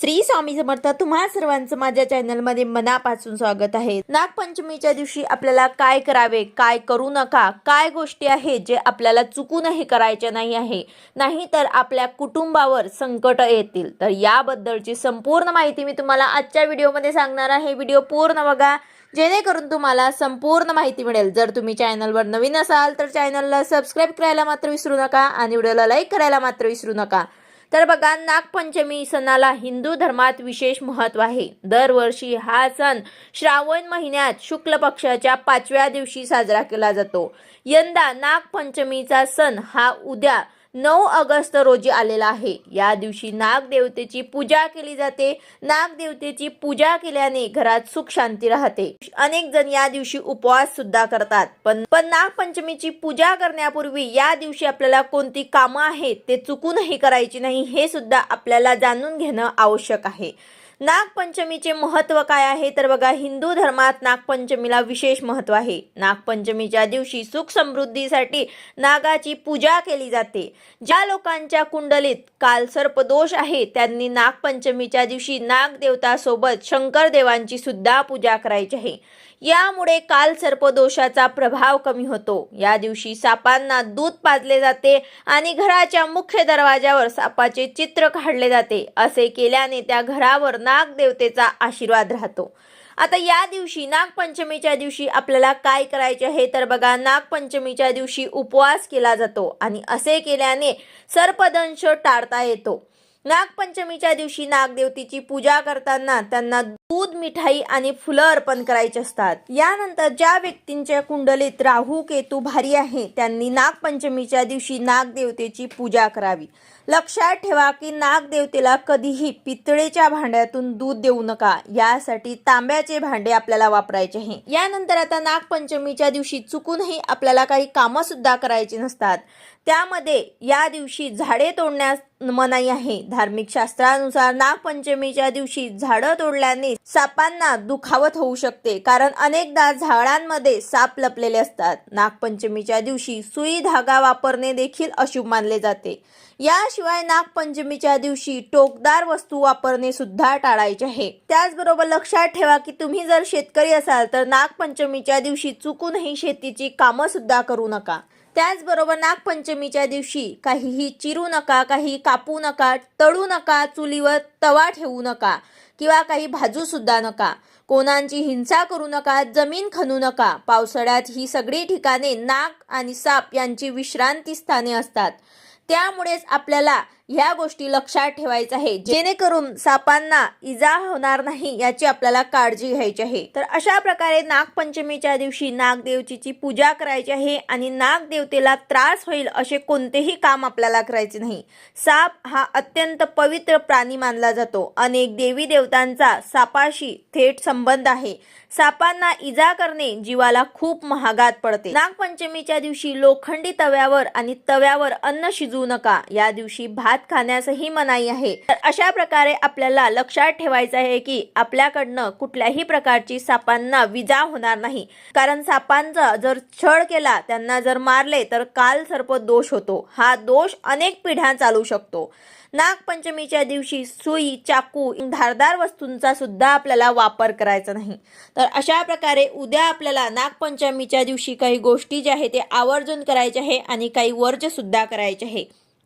श्री स्वामी समर्थ तुम्हा सर्वांचं माझ्या चॅनलमध्ये मनापासून स्वागत आहे. नागपंचमीच्या दिवशी आपल्याला काय करावे काय करू नका काय गोष्टी आहेत जे आपल्याला चुकूनही करायच्या नाही आहे नाही तर आपल्या कुटुंबावर संकट येतील. तर याबद्दलची संपूर्ण माहिती मी तुम्हाला आजच्या व्हिडिओमध्ये सांगणार आहे. व्हिडिओ पूर्ण बघा जेणेकरून तुम्हाला संपूर्ण माहिती मिळेल. जर तुम्ही चॅनलवर नवीन असाल तर चॅनलला सबस्क्राईब करायला मात्र विसरू नका आणि व्हिडिओला लाईक करायला मात्र विसरू नका. तर बघा नागपंचमी सणाला हिंदू धर्मात विशेष महत्त्व आहे. दरवर्षी हा सण श्रावण महिन्यात शुक्ल पक्षाच्या पाचव्या दिवशी साजरा केला जातो. यंदा नागपंचमीचा सण हा उद्या नऊ ऑगस्ट रोजी आलेला आहे. या दिवशी नागदेवतेची पूजा केली जाते. नागदेवतेची पूजा केल्याने घरात सुख शांती राहते. अनेक जण या दिवशी उपवास सुद्धा करतात. पण पण नागपंचमीची पूजा करण्यापूर्वी या दिवशी आपल्याला कोणती कामं आहेत ते चुकूनही करायची नाही हे सुद्धा आपल्याला जाणून घेणं आवश्यक आहे. नागपंचमीचे महत्त्व काय आहे? तर बघा हिंदू धर्मात नागपंचमीला विशेष महत्त्व आहे. नागपंचमीच्या दिवशी सुख समृद्धीसाठी नागाची पूजा केली जाते. ज्या लोकांच्या कुंडलीत काल सर्पदोष आहे त्यांनी नागपंचमीच्या दिवशी नागदेवतासोबत शंकर सुद्धा पूजा करायची आहे. यामुळे काल सर्पदोषाचा प्रभाव कमी होतो. या दिवशी सापांना दूध पाजले जाते आणि घराच्या मुख्य दरवाजावर सापाचे चित्र काढले जाते. असे केल्याने त्या घरावर नागदेवतेचा आशीर्वाद राहतो. आता या दिवशी नागपंचमीच्या दिवशी आपल्याला काय करायचे आहे? तर बघा नागपंचमीच्या दिवशी उपवास केला जातो आणि असे केल्याने सर्पदंश टाळता येतो. नागपंचमीच्या दिवशी नागदेवतेची पूजा करताना त्यांना दूध मिठाई आणि फुलं अर्पण करायची असतात. यानंतर ज्या व्यक्तींच्या कुंडलीत राहू केतू भारी आहे त्यांनी नागपंचमीच्या दिवशी नागदेवतेची पूजा करावी. लक्षात ठेवा की नागदेवतेला कधीही पितळेच्या भांड्यातून दूध देऊ नका. यासाठी तांब्याचे भांडे आपल्याला वापरायचे आहे. यानंतर आता नागपंचमीच्या दिवशी चुकूनही आपल्याला काही कामं सुद्धा करायची नसतात. त्यामध्ये या दिवशी झाडे तोडण्यास मनाई आहे. धार्मिक शास्त्रानुसार नागपंचमीच्या दिवशी झाडं तोडल्याने सापांना दुखावत होऊ शकते कारण अनेकदा झाडांमध्ये साप लपलेले असतात. नागपंचमीच्या दिवशी सुई धागा वापरणे देखील अशुभ मानले जाते. याशिवाय नागपंचमीच्या दिवशी टोकदार वस्तू वापरणे सुद्धा टाळायचे आहे. त्याचबरोबर लक्षात ठेवा की तुम्ही जर शेतकरी असाल तर नागपंचमीच्या दिवशी चुकूनही शेतीची कामं सुद्धा करू नका. त्याचबरोबर नागपंचमीच्या दिवशी काहीही चिरू नका काही कापू नका तळू नका चुलीवर तवा ठेवू नका किंवा काही भाजू सुद्धा नका. कोणांची हिंसा करू नका जमीन खणू नका. पावसाळ्यात ही सगळी ठिकाणे नाग आणि साप यांची विश्रांती स्थाने असतात. त्यामुळेच आपल्याला ह्या गोष्टी लक्षात ठेवायचं आहे. जेणेकरून सापांना इजा होणार नाही याची आपल्याला काळजी घ्यायची आहे. तर अशा प्रकारे नागपंचमीच्या दिवशी नागदेवचीची पूजा करायची आहे आणि नागदेवतेला त्रास होईल असे कोणतेही काम आपल्याला करायचे नाही. साप हा अत्यंत पवित्र प्राणी मानला जातो. अनेक देवी देवतांचा सापाशी थेट संबंध आहे. सापांना इजा करणे जीवाला खूप महागात पडते. नागपंचमीच्या दिवशी लोखंडी तव्यावर आणि तव्यावर अन्न शिजवू नका. या दिवशी भात खाण्यासही मनाई आहे. तर अशा प्रकारे आपल्याला लक्षात ठेवायचं आहे की आपल्याकडनं कुठल्याही प्रकारची सापांना विजा होणार नाही. कारण सापांचा जर छळ केला त्यांना जर मारले तर काल सर्प दोष होतो. हा दोष अनेक पिढ्या चालू शकतो. नागपंचमीच्या दिवशी सुई चाकू धारदार वस्तूंचा सुद्धा आपल्याला वापर करायचा नाही. तर अशा प्रकारे उद्या आपल्याला नागपंचमीच्या दिवशी काही गोष्टी ज्या आहेत ते आवर्जून करायच्या आहे आणि काही वर्ज सुद्धा करायचे आहे.